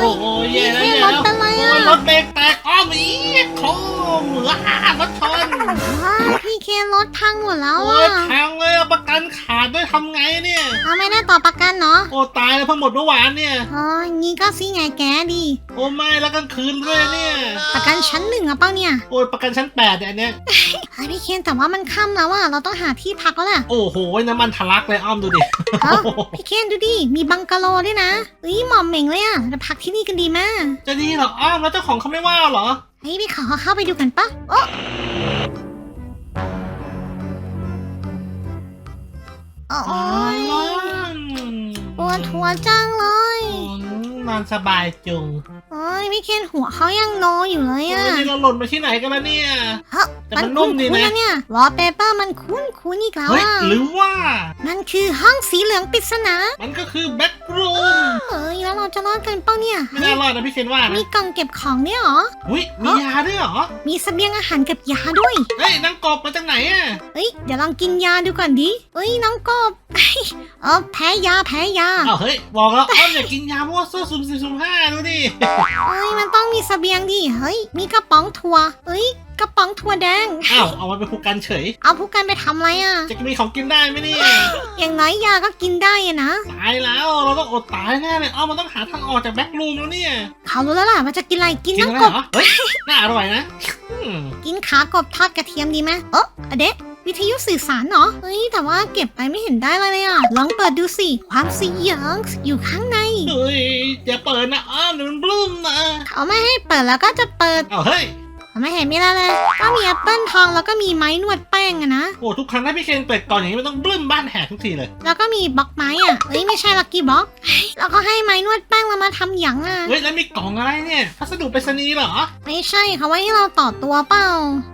โอ้โหแย่แล้วพี่แย่รถแล้วเป็นไรโอ้อะยรถเบรกแตกอ้อมอีกโค้งเหมือหารถชนอ้าวพี่ เคนรถพังหมดแล้วโอ้อะยพังเลยอะประกันขาดด้วยทำไงเนี่ย เอาไม่ได้ต่อประกันเนาะโอ้ตายแล้วเพิ่งหมดเมื่อวานเนี่ยอ๋องี้ก็สิไงแกดี โอ้ไม่แล้วกลางคืนด้วยเนี่ย ประกันชั้นหนึ่งอะเป้าเนี่ยโอ้ยประกันชั้นแปดเนี่ยอันเนี้ย เฮ้ยพี่เคนแต่ว่ามันค่ำแล้วอะเราต้องหาที่พักแล้วแหละโอ้โหน้ำมันทะลักเลยอ้อมดูดิ เอ้าพี่เคนดูดิมีบังกะโลด้วยนะเฮ้ยหมอมเหม่งเลยอะจะพักที่นี่กันดีมากจะดีเหรออ้อมแล้วเจ้าของเขาไม่ว่าเหรอ เฮ้ยพี่ขอเข้าไปดูกันปะโอ้ โอ้ยปวดหัวจังเลยนอนสบายจุง โอ้ยพี่เคนหัวเขายังโนอยู่เลยโอ้อะยนี่เราหล่นมาที่ไหนกันแล้วเนี่ย เฮ้ยแต่มันนุ่มดีนะคุ้ๆเนี่ยวอลเปเปอร์มันคุ้นคุ้นๆอีกแล้วเฮ้ยอะหรือว่า มันคือห้องสีเหลืองปริศนา มันก็คือแบ็กรูมเอ้ยแล้วเราจะรอดกันเปล่าเนี่ยไม่น่ารอดนะพี่เคนว่ามีนะกล่องเก็บของเนี่ยเหรออุ้ยมียาด้วยเหรอ มีเสบียงอาหารกับยาด้วยเฮ้ยนางกบมาจากไหนอะเอ้ยเดี๋ยวลองกินยาดูก่อนดิเอ้ยน้องกบเออแพ้ยาแพ้ยาอ้าวเฮ้ยบอกแล้วอ้อมอย่ากินยามั่วซั่วซุ่มสี่ซุ่มห้าดูดิเอ้ยมันต้องมีเสบียงดิเฮ้ย มีกระป๋องถั่วเอ้ยกระป๋องถั่วแดง อ้าวเอามาเป็นผู้กันเฉย เอาผู้กันไปทำอะไรอะ จะมีของกินได้ไหมเนี่ยอย่างน้อยยาก็กินได้อะนะตายแล้วเราต้องอดตายแน่เลยอ้อมมันต้องหาทางออกจากแบ็กรูมแล้วเนี่ยเขารู้แล้วล่ะว่าจะกินอะไรกินกินน้องอะไรกบเหรอเฮ้ยน่าอร่อยนะอืมกินขากบทอดกระเทียมดีไหมเอออะเดะ วิทยุสื่อสารเหรอเฮ้ย แต่ว่าเก็บไปไม่เห็นได้เลยอะ ลองเปิดดูสิ ความสีเหลืองอยู่ข้างใน เฮ้ยอย่าเปิดนะอ้อมเดี๋ยวมันบลื้มนะเขาไม่ให้เปิดแล้วก็จะเปิด เอาเฮ้ยเขาไม่เห็นมีอะไรเลย ก็มีแอปเปิลทองแล้วก็มีไม้นวดแป้ งอะนะ โอ้ทุกครั้งที่พี่เคนเปิดกล่องอย่างนี้มันต้องบลื้มบ้านแหกทุกทีเลย แล้วก็มีบล็อกไม้อะเอ้ยไม่ใช่ลักกี้บล็อกแล้วก็ให้ไม้นวดแป้งเรามาทำหยังอะเฮ้ยแล้วมีกล่องอะไรเนี่ยพัสดุไปรษณีย์เหรอ ไม่ใช่เขาไว้ให้เราต่อตัวเปล่า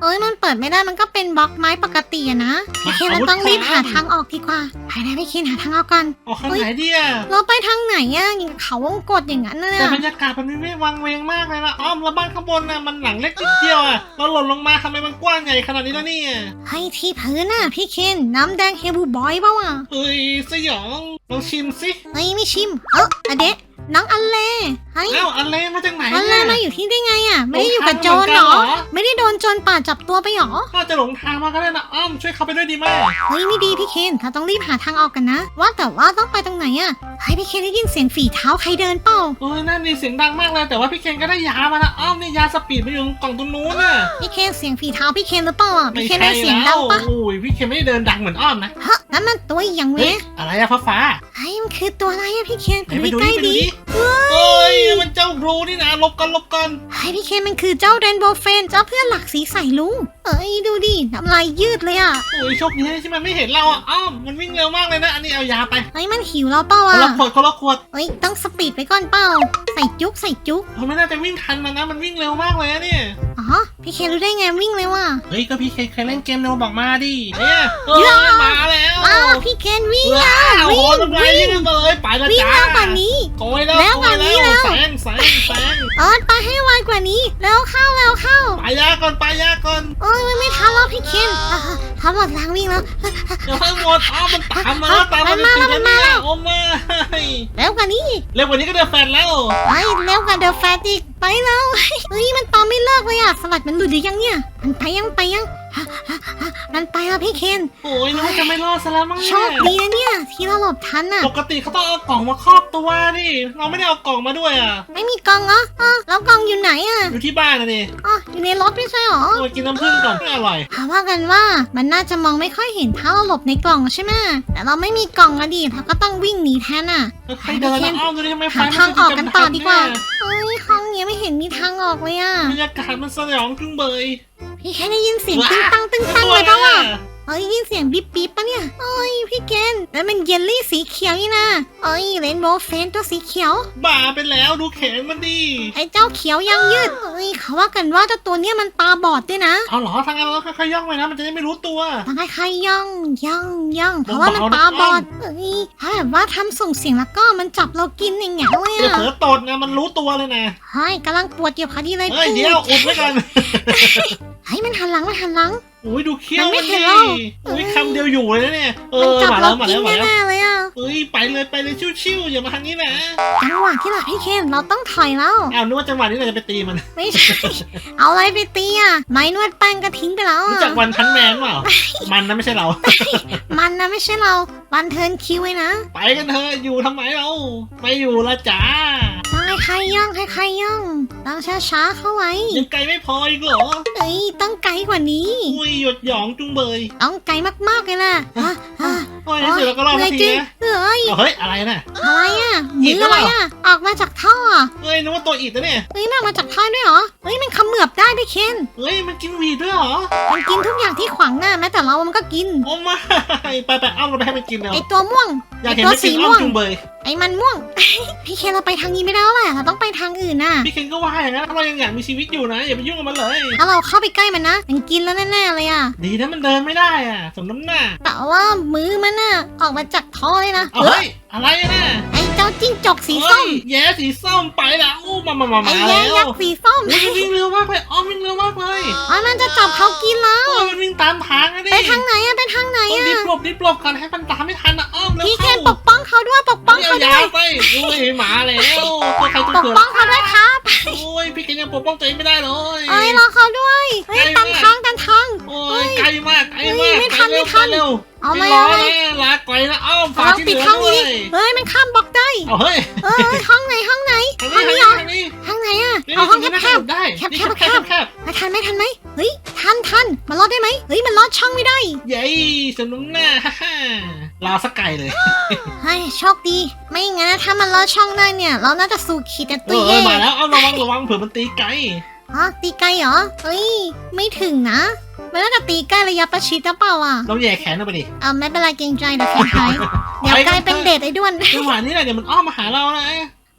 เอ้ยมันเปิดไม่ได้มันก็เป็นบล็อกไม้ปกติอะนะพี่เคนเราต้องรีบหาทางออกดีกว่าหายได้พี่เคนหาทางออกกันออกข้างไหนดีอะเราไปทางไหนอะอย่างกับเขาวงกดอย่างนั้นน่ะแต่บรรยากาศมันไม่วังเวงมากเลยนะอ้อมแล้วบ้านข้างบนน่ะมันหลังเล็กนิดเดียวอะเราหล่นลงมาทำไมมันกว้างใหญ่ขนาดนี้แล้วเนี่ยให้ที่พื้นน่ะพี่เคนน้ำแดงเฮบูบอยเปล่าอะเฮ้ยสยองลองชิมสิเฮ้ยไม่ชิม เอออะเดะน้องอันเล่เฮ้ยเอ้าอันเล่มาจากไหนอันเล่เนี่ยมาอยู่ที่ได้ไงอะ ไม่ได้อยู่กับโจรหลงทางเหรอเหมือนกันเหรอ ไม่ได้โดนโจรป่าจับตัวไปเหรอน่าจะหลงทางมาก็ได้นะอ้อมช่วยเขาไปด้วยดีไหมเฮ้ยไม่ดีพี่เคนเราต้องรีบหาทางออกกันนะ ว่าแต่ว่าต้องไปตรงไหนอะ เฮ้ยพี่เคนได้ยินเสียงฝีเท้าใครเดินเปล่าเอ้ยนั่นนี่เสียงดังมากเลย แต่ว่าพี่เคนก็ได้ยามานะอ้อมนี่ยาสปีดมาอยู่กล่องตรงนู้นน่ะพี่เคนเสียงฝีเท้าพี่เคนหรือเปล่าอะไม่พี่เคนใช่ได้เสียงแล้ดัวงปะโอ้ยพี่เคนไม่ได้เดินดังเหมือนอ้อมนะฮะนั่นมันตัวอย่างเฮ้เว้ยยอะไรอะฟ้าฟ้าเฮ้ยมันคือตัวอะไรอะพี่เคนไปไปดูดูใกดิล้ไปๆดูดีดิ เฮ้ย มันเจ้าบรูนี่นะลบกันลบกันเฮ้ยพี่เคนมันคือเจ้าเรนโบว์เฟนเจ้าเพื่อนหลักสีใสลุง เอ้ยดูดิน้ำลายยืดเลยอะโอ้ยโชคดีที่มันไม่เห็นเราอะ อ้อมมันวิ่งเร็วมากเลยนะ อันนี้เอายาไปเฮ้ยมันหิวเราเปล่าคนอะละขวดคนละขวดเฮ้ยต้องสปีดไปก่อนเปล่าใส่จุกใส่จุกเราไม่น่าจะวิ่งทันมันนะ มันวิ่งเร็วมากเลยนะเนี่ย อ๋อพี่เคนรู้ได้ไงวิ่งเลยว่ะ เฮ้ย ก็พี่เคยเคยเล่นเกมเร็วบอกมาดิเนี่ยเฮ้ยมาแล้วอ้าวพี่เคนวิ่งว้าอะวโอ้วิ่โหงน้ำลายวิ่ยืงดมาเลยไปแล้ววิ่งจ้าเร็วกว่านี้ โกยแล้วแล้วโกกว่ายนี้แล้วแล้ว แซงแซงแซงเออไปให้ไวกว่านี้ แล้วเข้าแล้วเข้า ไปยาก่อนไปยาก่อนโอ้ยมันไม่ทันแล้วพี่เคนอะทำหมดแรงวิ่งแล้วเดี๋ยวเพิ่งหมดอ้อมันตามมาแล้วตามมามันมาติดแล้วแล้วมันมาเนี่ยแล้ว โอ้ไม่เร็วกว่านี้เร็วกว่านี้ก็เดือดแฟนแล้ว ไปเร็วกว่าเดอะแฟตอีกไปแล้ว เฮ้ยมันตามไม่เลิกเลยอะสลัดมันหลุดหรือยังเนี่ย มันไปยังไปยังฮะฮะฮะ มันไปแล้วพี่เคน โอ้ยนึกว่าจะไม่รอดซะแล้วมั้งโชเนี่ยคดีนะเนี่ย ที่เราหลบทันอะ ปกติเขาต้องเอากล่องมาครอบตัวดิเราไม่ได้เอากล่องมาด้วยอะ ไม่มีกล่องเหรออ๋อแล้วกล่องอยู่ไหนอะอยู่ที่บ้านนะนี่อ๋ออยู่ในรถไม่ใช่หรอโอ้ยกินน้ำผึ้งก่อนไม่อร่อยเขาว่ากันว่ามันน่าจะมองไม่ค่อยเห็นถ้าเราหลบในกล่องใช่ไหมแต่เราไม่มีกล่องอะดิเราก็ต้องวิ่งหนีแทนอะ ใครเดินนะอ้อมดูดิทำไมไฟหามันทางออกกันต่อดีกว่าเนี่ยเอ้ยห้องเนี้ยไม่เห็นมีทางออกเลยอะ บรรยากาศมันสยองจุงเบย พี่แค่ได้ยินเสียงตึ้งว้าตังตึ้งตังตัวเลยปะวะน่เอ้ยได้ยินเสียงปิ๊บปิ๊บปะเนี่ยเอ้ยพี่เกนแล้วมันเยลลี่สีเขียวนี่นะเอ้ยเรนโบว์เฟนตัวสีเขียว บ้าไปแล้วดูแขนมันดิไอ้เจ้าเขียวยังยืดเอ้ยเขาว่ากันว่าเจ้าตัวเนี้ยมันตาบอดด้วยนะเอาเหรอทางนั้นเราค่อยๆย่องไปนะ มันจะได้ไม่รู้ตัวต้องให้ใครย่องย่องย่องเพราะว่ามันตาบอดเอ้ยถ้าแบบว่าทำส่งเสียงแล้วก็มันจับเรากินอย่างเงี้ยเลยเดี๋ยวอะเผลอตดนะมันรู้ตัวเลยนะเฮ้ยกำลังปวดอยู่พอดีเลยเฮ้ยเดี๋ยวอุดไว้กัน เฮ้ยมันหันหลังมันหันหลัง อุ้ยดูเขี้ยวมันไม่มันเห็ดินหรอกอุ้ยคำเดียวอยู่เลยนะเนี่ย เอมันอจับมาเราแล้วมากินแล้วมาแล้ว แน่ๆเลยอะ เอ้ยไปเลยไปเลยชิวๆอย่ามาทางนี้นะจังหวะที่หลับพี่เคนเราต้องถอยแล้วอ้าวนึกว่าจังหวะนี้เราจะไปตีมันไม่ใช่ เอาอะไรไปตีอะไม้นวดแป้งก็ทิ้งไปแล้วรู้อะจักวันพันแมนเปล่ามันนะไม่ใช่เรา มันนะไม่ใช่เราวันเทิร์นคิวไว้นะไปกันเถอะอยู่ทำไมเราไม่อยู่ละจ้าต้องให้ใครย่องให้ใครย่องต้องช้าๆเข้าไว้ยังไกลไม่พออีกเหรอเอ้ยต้องไกลกว่านี้ อุ้ยหยดหยองจุงเบยต้องไกลมากๆเลยล่ะอะอะ โอ้ยในที่สุดเราก็รอดเหนื่สัอยกจทีริงนะเอ้ยเอาเฮ้ยอะไรน่ะ อะไรอะหยิมืบอหรืออะไรเปล่าอะออกมาจากท่ออะเอ้ยนึกว่าตัวอิดนะเนี่ยเฮ้ยมันออกมาจากท่อด้วยเหรอเฮ้ยมันเขมือบได้พี่เคนเฮ้ยมันกินหวีดด้วยเหรอมันกินทุกอย่างที่ขวางหน้าแม้แต่เรามันก็กินโอ้ไม่ไปไปเอาเราไปให้มันกินแล้วไอตัวม่วงอยากเห็นตัวมันสีกินอ้อม่มวงจุงเบยไอมันม่วง พี่เคนเราไปทางนี้ไม่ได้แล้วแหละเราต้องไปทางอื่นน่ะ พี่เคนก็ว่าอย่างนั้นเรายังอยากมีชีวิตอยู่นะอย่าไปยุ่งกับมันเลย ถ้าเราเข้าไปใกล้มันนะมันกินแล้วแน่ๆเลยอะ ดีนะมันเดินไม่ได้อะสมน้ำหน้า แต่ว่ามือมันน่ะออกมาจากท่อเลยนะเอาเฮ้ยอะไรนะไอเจ้าจิ้งจกสีส้มเฮ้ยแย่สีส้มไปแล้วอู้มามามาไอมาแย่แล้วยักษ์สีส้มอุ้ยมันวิ่งเร็วมากเลยอ้อมวิ่งเร็วมากเลยอ๋อมันจะจับเขากินแล้วโอ้ยมันวิ่งตามทางอะดิไปทางไหนอะไปทางไหนต้องอะรีบหลบรีบหลบก่อนให้มันตามไม่ทันนะอ้อมแล้วพี่เคนเข้าปกป้องเขาด้วยปกป้องเขายด้วยาวๆไปอุ้ยหมาแล้วตัวใครตัวปกเกิดป้องเขาด้วยครับโอ้ยพี่เคนยังปกป้องตัวเองไม่ได้เลยเอ้ยรอเขาด้วยเฮ้ยใกล้ตันมากทางตั มายกไม่ทันปเร็วไม่ทันปเร็วเอาไม่เลยรอเอาเลยแล้วลาก่อยนะอ้อมฝาเรากที่ปิดเหลือห้องด้วนี้ยดิเฮ้ยมันข้ามบล็อกได้ เอาเฮ้ยเออห้องไหนห้องไหน ทางห้องนี้นี้เหรอ ทางนี้ทางไหนอะนี่เอาห้องนี่แคนี่บได้แคบนี่แคบแคบแคบแคบๆมาทันไหมทันไหมเฮ้ยทันทันมันรอดได้ไหมเฮ้ยมันรอดช่องไม่ได้เย้สมน้ำหน้าฮ่าฮ่าลาสักไก่เลยเฮ้ยโชคดี ไม่งั้นนะถ้ามันรอดช่องได้เนี่ยเราน่าจะสู่ขีดแต่เอตัวอเย่มาแล้วเอาระวังระวังเผื่อมันตีไกลอ๋อตีไกลเหรอเฮ้ยไม่ถึงนะ มันน่าจะตีใกล้ระยะประชิดหรือเปล่าอะเราแย่แขนเอาไปดิเอาไม่เป็นไรเกรงใจเดี๋ยวแค่หายเดี๋ยวกลายเป็นเดทไอ้ด้วนจังหวะนี้แหละเดี๋ยวมันอ้อมมาหาเรานะ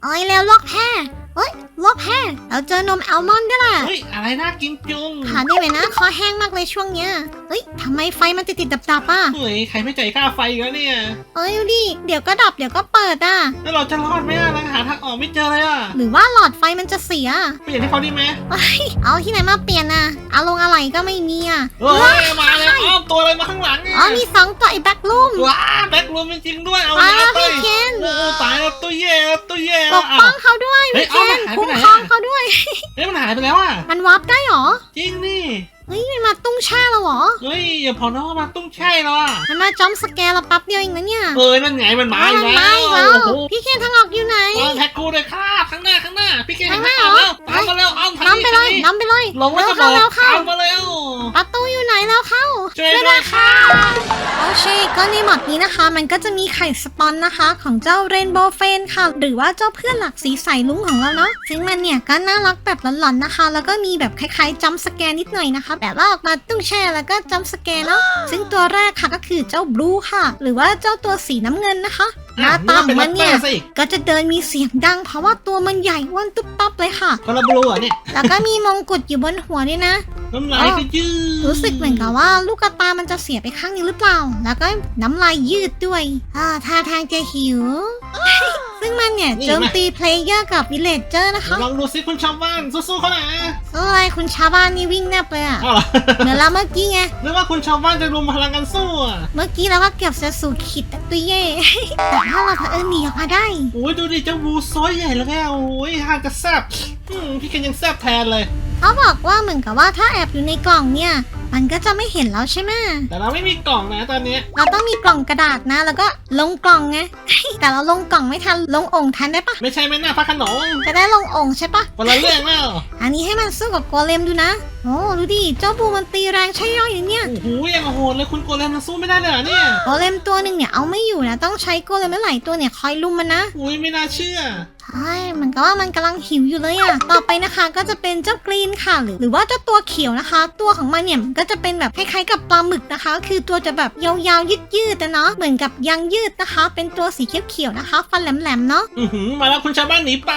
เอ้ยแล้วลอกแพ้ เฮ้ยลอกแพ้เราเจอนมแอลมอนด์ด้วยล่ะเฮ้ย อะไรน่ากินจุงหาได้ไหมนะ คอแห้งมากเลยช่วงเนี้ยเฮ้ยทำไมไฟมันติดติดดับดับๆอะเฮ้ย ใครไม่จ่ายค่าไฟอีกแล้วเนี่ย เอ้ยดูดิเดี๋ยวก็ดับเดี๋ยวก็เปิดอะ แล้วเราจะรอดไหมอะเราหาทางออกไม่เจอเลยอะหรือว่าหลอดไฟมันจะเสียเปลี่ยนให้เขาดีไหมเฮ้ยเอาที่ไหนมาเปลี่ยนอะเอาลงอะไรก็ไม่มีอะเฮ้ย มาเลยอ้อมตัวอะไรมาข้างหลังเนี่ยอ๋อมีสองตัวไอ้แบ็คลูมว้าแบ็ครวมจริงๆด้วย เอามาแล้วไปพี่เคนโอ้โหตายแล้วตัวแย่แล้วตัวแย่ปแล้วกอ้าป้อวงเขาด้วยเฮ้ยพี่เคนเอามันหายไปคุ้มไหนครองอะเขาด้วยเฮ้ยมันหายไปแล้วอะ มันวาร์ปได้เหรอ จริงนี่ เฮ้ยมันมาตุ้งแช่เราเหรอ เฮ้ยอย่าพอนะว่ามันตุ้งใช่แล้วอะมันมาจ้อมสแกร์เราแป๊บเดียวเองนะเนี่ยเออนั่นไงมันมาอีกมันแล้มาอีกแล้วโอ้โหพี่เคนทางออกอยู่ไหนเอาแท็กกูเลยค่ะข้างหน้าข้างหน้าพี่เกมข้างหน้าตามเหรแล้วอตามมาแล้วอ้อมทางน้ำนี้ไปเลทางยนี้น้ำไปเลยลงแล้วเร็วจะบเข้าอกเร็วเข้าตามมาแล้วประตูอยู่ไหนแล้วเข้าช่วยด้วยค่ะโอเคก็ในหมอดนี้นะคะ มันก็จะมีไข่สปอนนะคะ ของเจ้าเรนโบว์เฟนค่ะ หรือว่าเจ้าเพื่อนหลักสีใสลุ้งของเราเนาะซึ่งมันเนี่ยก็น่ารักแบบหลอนๆนะคะ แล้วก็มีแบบคล้ายๆจัมป์สแกนนิดหน่อยนะคะแบบว่าออกมาตุ้งแช่แล้วก็จัมป์สแกนเนาะซึ่งตัวแรกค่ะก็คือเจ้าบลูค่ะ หรือว่าเจ้าตัวสีน้ำเงินนะคะหน้าตาของมันเนี่ยสิก็จะเดินมีเสียงดัง เพราะว่าตัวมันใหญ่อ้วนตุ๊บตับเลยค่ะคนละบลูอะเนี่ยแล้วก็มีมงกุฎอยู่บนหัวด้วยนะ น้ำลายก็ยืดรู้สึกเหมือนกับว่าลูกกระตามันจะเสียไปข้างนี้หรือเปล่า แล้วก็น้ำลายยืดด้วยอ่าท่าทางจะหิว ซึ่งมันเนี่ยโจมตีเพลเยอร์กับวิลเลจเจอร์นะคะลองดูสิคุณชาวบ้านสู้ๆเขาหน่อยโอ้ยคุณชาวบ้านนี่วิ่งแนบเลยอะอ้าวเหรอเหมือนเราเมื่อกี้ไงนึกว่าคุณชาวบ้านจะรวมพลังกันสู้อะเมื่อกี้เราก็เก็บเซสูขิดตัวเย่แต่ถ้าเราเผอิญหนีออกมาได้โอ้ยดูดิเจ้าบูซอยใหญ่แล้วแกโอ้ยห่างจะแซบอืมพี่เคนยังแซบแทนเลย เขาบอกว่าเหมือนกับว่าถ้าแอบอยู่ในกล่องเนี่ย มันก็จะไม่เห็นเราใช่ไหมแต่เราไม่มีกล่องนะตอนนี้ เราต้องมีกล่องกระดาษนะ แล้วก็ลงกล่องไง แต่เราลงกล่องไม่ทันลงโอ่งทันได้ปะไม่ใช่แม่หน้าพระโขนงจะได้ลงโอ่งใช่ปะคนละเรื่องแล้วอันนี้ให้มันสู้กับโกเลมดูนะโอ้ดูดิเจ้าบูมันตีแรงใช่ย่อยอย่างเนี้ยโอ้โหยังโหดเลยคุณโกเลมมันสู้ไม่ได้เลยเหรอเนี่ยโกเลมตัวหนึ่งเนี่ยเอาไม่อยู่นะต้องใช้โกเลมหลายตัวเนี่ยคอยลุมมันนะอุ้ยไม่น่าเชื่อ ใช่มันก็ว่ามันกำลังหิวอยู่เลยอะต่อไปนะคะก็จะเป็นเจ้ากรีนค่ะ หรือหรือว่าเจ้าตัวเขียวนะคะ ตัวของมันเนี่ยมันก็จะเป็นแบบคล้ายๆกับปลาหมึกนะคะ คือตัวจะแบบยาวๆยืดๆนะเนาะเหมือนกับยางยืดนะคะ เป็นตัวสีเขียวๆนะคะ ฟันแหลมๆเนาะอือหือมาแล้วคุณชาวบ้านหนีไป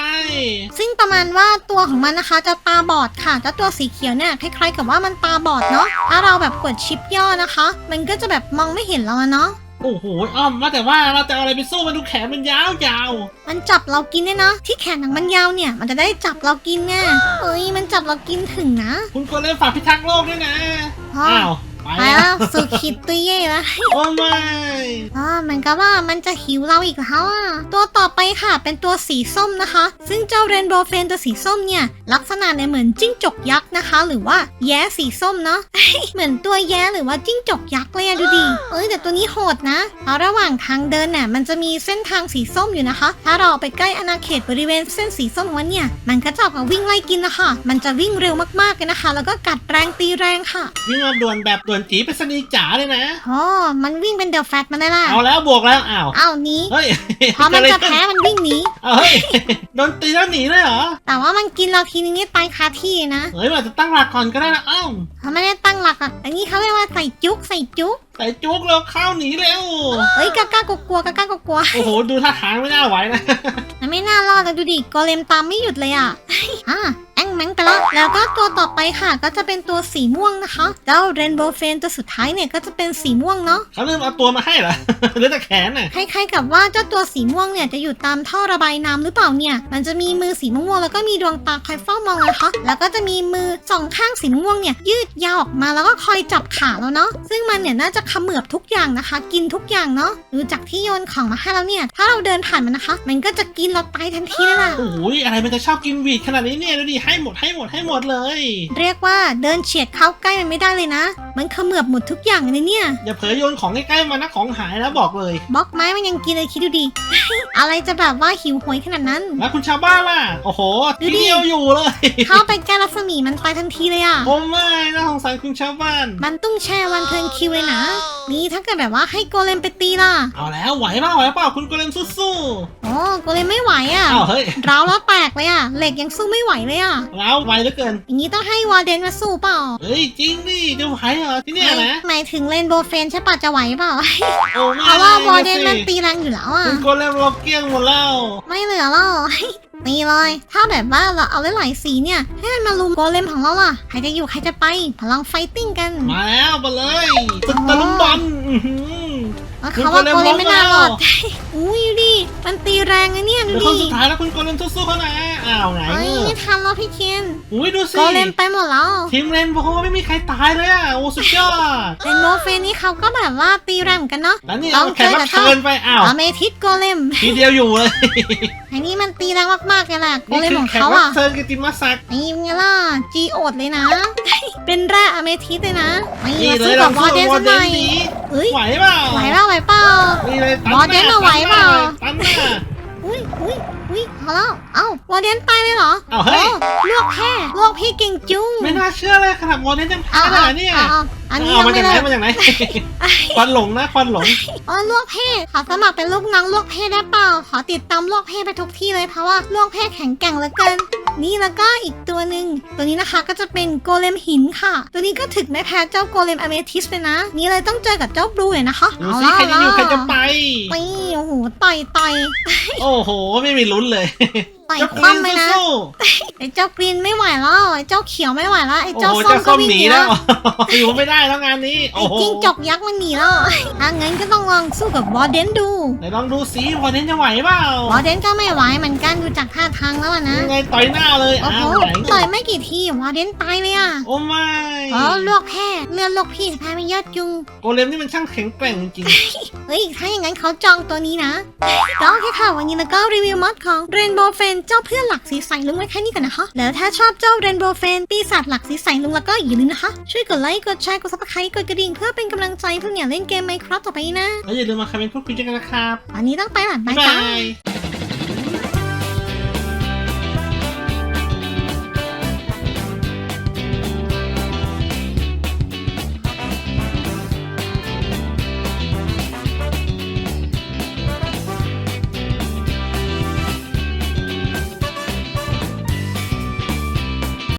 ซึ่งประมาณว่าตัวของมันนะคะจะตาบอดค่ะแล้วตัวสีเขียวเนี่ยคล้ายๆ กับว่ามันตาบอดเนาะถ้าเราแบบกดชิปย่อนะคะ มันก็จะแบบมองไม่เห็นเราอะเนาะ โอ้โหอ้อมว่าแต่ว่าเราจะเอาอะไรไปสู้มันดูแขนมันยาวมันจับเรากินเนี่ยเนาะที่แขนหนังมันยาวเนี่ย มันจะได้จับเรากินแน่เอ้ยมันจับเรากินถึงนะๆคุณโกเลมฝากพิทักษ์โลกด้วยนะพ่ออ้าว ไปไปแล้วสุขิดตุยเย่แล้วโอ้ไม่อ่ามันก็ว่ามันจะหิวเราอีกแล้วอะตัวต่อไปค่ะเป็นตัวสีส้มนะคะ ซึ่งเจ้าเรนโบว์เฟนตัวสีส้มเนี่ย ลักษณะเนี่ยเหมือนจิ้งจกยักษ์นะคะ หรือว่าแย้สีส้มเนาะ เหมือนตัวแย้หรือว่าจิ้งจกยักษ์เลยอะดูดิเอ้ยแต่ตัวนี้โหดนะเพราะระหว่างทางเดินเนี่ยมันจะมีเส้นทางสีส้มอยู่นะคะ ถ้าเราเอาไปใกล้อาณาเขตบริเวณเส้นสีส้มของมันเนี่ยมันก็จะออกมาวิ่งไล่กินนะคะมันจะวิ่งเร็วมากๆเลยนะคะ แล้วก็กัดแรงตีแรงค่ะ วิ่งมาด่วนแบบด่วนจีไปสนีย์จ๋าเลยนะอ๋อมันวิ่งเป็นเดอะแฟตมาได้ล่ะ เอาแล้วบวกแล้วอ้าวอ้าวหนี้ เฮ้ยพอมันเกิจะดอไรขึ้แพ้มันวิ่งหนี เอาเฮ้ยโดนตีแล้วหนีเลยเหรอแต่ว่ามันกินเราทีนึงนี่ตายคาที่เลยนะเฮ้ยมันอาจจะตั้งหลักก่อนก็ได้นะอ้าวเขาไม่ได้ตั้งหลักอะ อันนี้เขาเรียกว่าใส่จุกใส่จุก แต่จุกแล้วเข้าหนีเร็วเฮ้ยกล้ากล้ากลัวๆกล้ากล้ากลัวโอ้โหดูท่าทางไม่น่าไหวนะๆมันไม่น่ารอดเลยดูดิโกเลมตามไม่หยุดเลยอะ อะ แองแมงไปแล้วแล้วก็ตัวต่อไปค่ะก็จะเป็นตัวสีม่วงนะคะเจ้าเรนโบว์เฟนตัวสุดท้ายเนี่ยก็จะเป็นสีม่วงเนาะเขาลืมเอาตัวมาให้เหรอ หรือแต่แขนน่ะคล้ายๆกับว่าเจ้าตัวสีม่วงเนี่ยจะอยู่ตามท่อระบายน้ำหรือเปล่าเนี่ย มันจะมีมือสีม่วงๆแล้วก็มีดวงตาคอยเฝ้ามองนะคะแล้วก็จะมีมือสองข้างสีม่วงเนี่ยยืดยาวออกมาแล้วก็คอยจับขาแล้วเนาะซึ่งมันเนี่ยน่าจะเขมือบทุกอย่างนะคะ กินทุกอย่างเนาะดูจากที่โยนของมาให้แล้วเนี่ย ถ้าเราเดินผ่านมันนะคะ มันก็จะกินเราตายทันทีเลยล่ะโอ้โหอะไรมันจะชอบกินวีดขนาดนี้เนี่ยดูดิให้หมดให้หมดให้หมดเลย เรียกว่าเดินเฉียดเข้าใกล้มันไม่ได้เลยนะ มันเขมือบหมดทุกอย่างเลยเนี่ย อย่าเผลอโยนของใกล้ๆมานะของหายแล้วบอกเลย บล็อกไม้มันยังกินเลยคิดดูดิ อะไรจะแบบว่าหิวโหยขนาดนั้น แล้วคุณชาวบ้านล่ะ โอ้โหดูทีดิเดียวอยู่เลย เข้าไปใกล้รัศมีมันตายทันทีเลยอะ โอ้ไม่น่าสงสารคุณชาวบ้าน มันต้องแช่วันเทิร์นคิวเลยนะ นี่ถ้าเกิดแบบว่าให้โกเลมไปตีล่ะ เอาแล้วไหวเปล่าไหวเปล่าคุณโกเลมสู้โอ้โกเลมไม่ไหวๆอะ่ะ อ้าวเฮ้ย ร้าวแล้วแตกเลยอะ่ะ เหล็กยังสู้ไม่ไหวเลยอะ่ะแล้วไหวเหลือเกิน อย่างนี้ต้องให้วอร์เดนมาสู้เปล่าเฮ้ยจริงดิจะไหวเหรอที่เนี่ยนะหมายถึงเลนโบว์เฟนใช่ปะจะไหวเปล่า โอ้ไม่เพราะว่าวอร์เดนสิมันตีแรงอยู่แล้วอะ่ะ คุณโกเลมเราเกลี้ยงหมดแล้ว ไม่เหลือแล้ว นี่เลย ถ้าแบบว่าเราเอาหลายๆสีเนี่ย ให้มันมาลุมโกเลมของเราล่ะ ใครจะอยู่ใครจะไป พลังไฟติ้งกัน มาแล้วมาเลยตึกตะลุมบอลอื้อหือแล้ว เขาว่าคุณโกโกเลเลมมไม่น่ารอดล้มแล้อุ้ยดูดิมันตีแรงนะเนี่ยเหดูลือคนดิสุดท้ายแล้วคุณโกเลมสู้ๆเขานะอ้าวไหนเอ้ยเงืไม่อกทันแล้วพี่เคนอุ้ยดูสิโกเลมไปหมดแล้วทีมเรนโบว์ไม่มีใครตายเลยอะโอ้สุดยอดเรนโบว์เฟนนี่เขาก็แบบว่าตีแรงเหมือนกันเนาะแล้วนี่ต้เอาองแขกรับเจอกับเชิญไปอ้าวอเมทิสโกเลมทีเดียวอยู่เลยไอ้นี่มันตีแรงมากๆเลยแหละโกนี่เลมคือของแขกเขารับอะเชิญกิติมศักดิ์นี่ไงล่ะจีโอดเลยนะ เป็นแร่อเมทิสเลยนะไม่นี่มาเลสู้ยกัเราบวอสู้ร์เดนวอสัร์กเดหน่นอยดีเอ้ยไหวเปล่าไหวเปล่าไหวเปล่า นี่เลยตันวอร์เดนเอาไหวเปล่า ตันหน้าอุ้ยอุ้ยอุ้ยเอาแล้ว เอ้าวอร์เดนตายเลยเหรอเอาเฮ้ย โอ้ลวกแพ้ลวกพี่เก่งจุ้งไม่น่าเชื่อเลยขนาดวอร์เดนยังแพ้เอาขเอานาดเนี้ยเอาเอาอันนี้เอายังมาไม่จากไหนได้มาจากไหน ควันหลงนะควันหลง อ๋อลวกเพ่ขอสมัครเป็นลูกน้องลวกเพ่ได้เปล่า ขอติดตามลวกเพ่ไปทุกที่เลยเพราะว่าลวกเพ่แข็งแกร่งเหลือเกิน นี่แล้วก็อีกตัวหนึ่งตัวนี้นะคะก็จะเป็นโกเลมหินค่ะ ตัวนี้ก็ถึกไม่แพ้เจ้าโกเลมอเมทิสเลยนะ นี่เลยต้องเจอกับเจ้าบลูเลยนะคะดูสิใครจะอยู่ใครจะไปปีโอ้โหต่อยต่อย โอ้โห ไม่มีลุ้นเลยต่อยเจ้าคควีว่ำนเลยนะสู้ไอ้เจ้ากรีนไม่ไหวแล้วไอ้เจ้าเขียวไม่ไหวแล้วไอ้ๆโอ้เจ้าโหส้มเจ้าก็ส้มวิ่งหหนีนีแล้แล้ววอยู่ไม่ได้แล้วงานนี้ไอ้โอ้โหจิ้งจกยักษ์มันหนีแล้วถ้างั้นก็ต้องลองสู้กับวอร์เดนดูไหนลองดูสิวอร์เดนจะไหวเปล่าวอร์เดนก็ไม่ไหวเหมือนกันดูจากท่าทางแล้วอะนะยังไงต่อยหน้าเลยโอ้อ้าโหวไหนต่อยไม่กี่ทีวอร์เดนตายเลยอะโอ้ไม่อ๋อลวกแพ้เลือดลวกพี่แพ้ไม่เยอะจุง โกเลมนี่มันช่างแข็งแกร่งจริงเฮ้ย ถ้าอย่างนั้นเขาจองตัวนี้นะ ก็โอเคค่ะวันนี้แล้วก็รีวิวมอดของ Rainbow f a n เจ้าเพื่อนหลักสีใสลุงไว้แค่นี้ก่อนนะคะ แล้วถ้าชอบเจ้า Rainbow f a n ปีศาจหลักสีใสลุงแล้วก็อย่าลืมนะคะ ช่วยกดไลค์ กดแชร์ กด subscribe กดกระดิ่งเพื่อเป็นกำลังใจเพื่อเนี่ยเล่นเกม Minecraft ต่อไปนะ แล้วอย่าลืมมาคอมเมนต์พูดคุยกันนะครับวันนี้ต้องไปหลับบ๊าบายยบาจ้าย